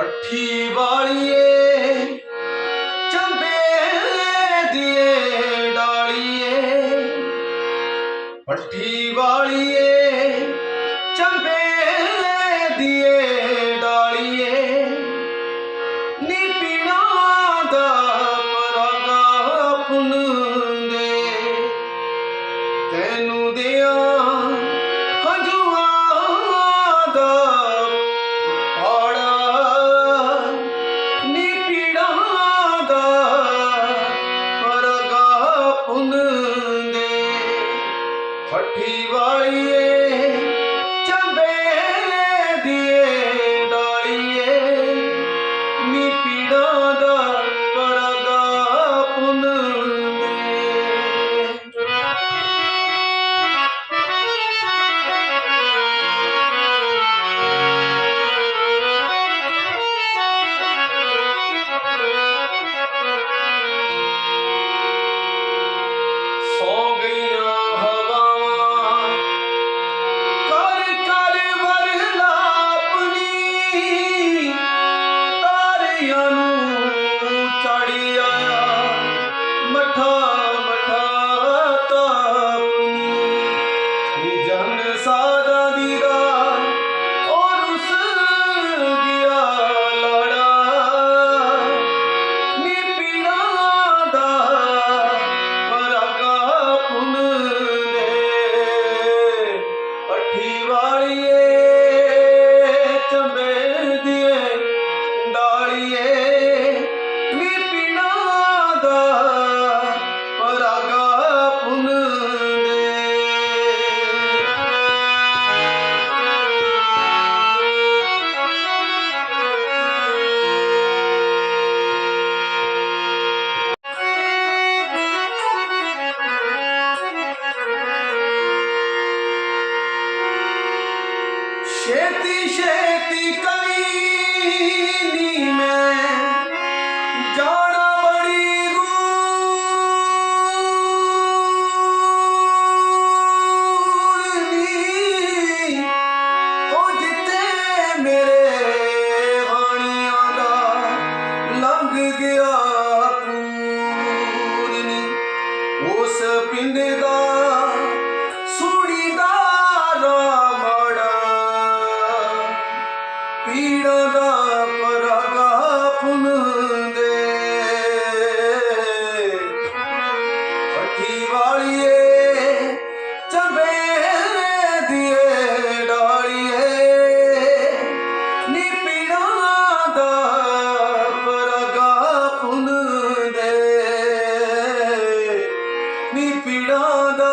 ਪੱਠੀ ਵਾਲੀਏ ਚੰਬੇ ਦੀਏ ਡਾਲੀਏ। ਪੱਠੀ ਵਾਲੀਏ ਚੰਬੇ ਦੀਏ ਡਾਲੀਏ। ਨੀ ਪੀਣਾ ਦਾ ਪਰਗਾ ਪੁੰਨ ਦੇ, ਤੈਨੂੰ ਦਿਆ पठिवाइए Yeah. ব্যক্তি সে ছিল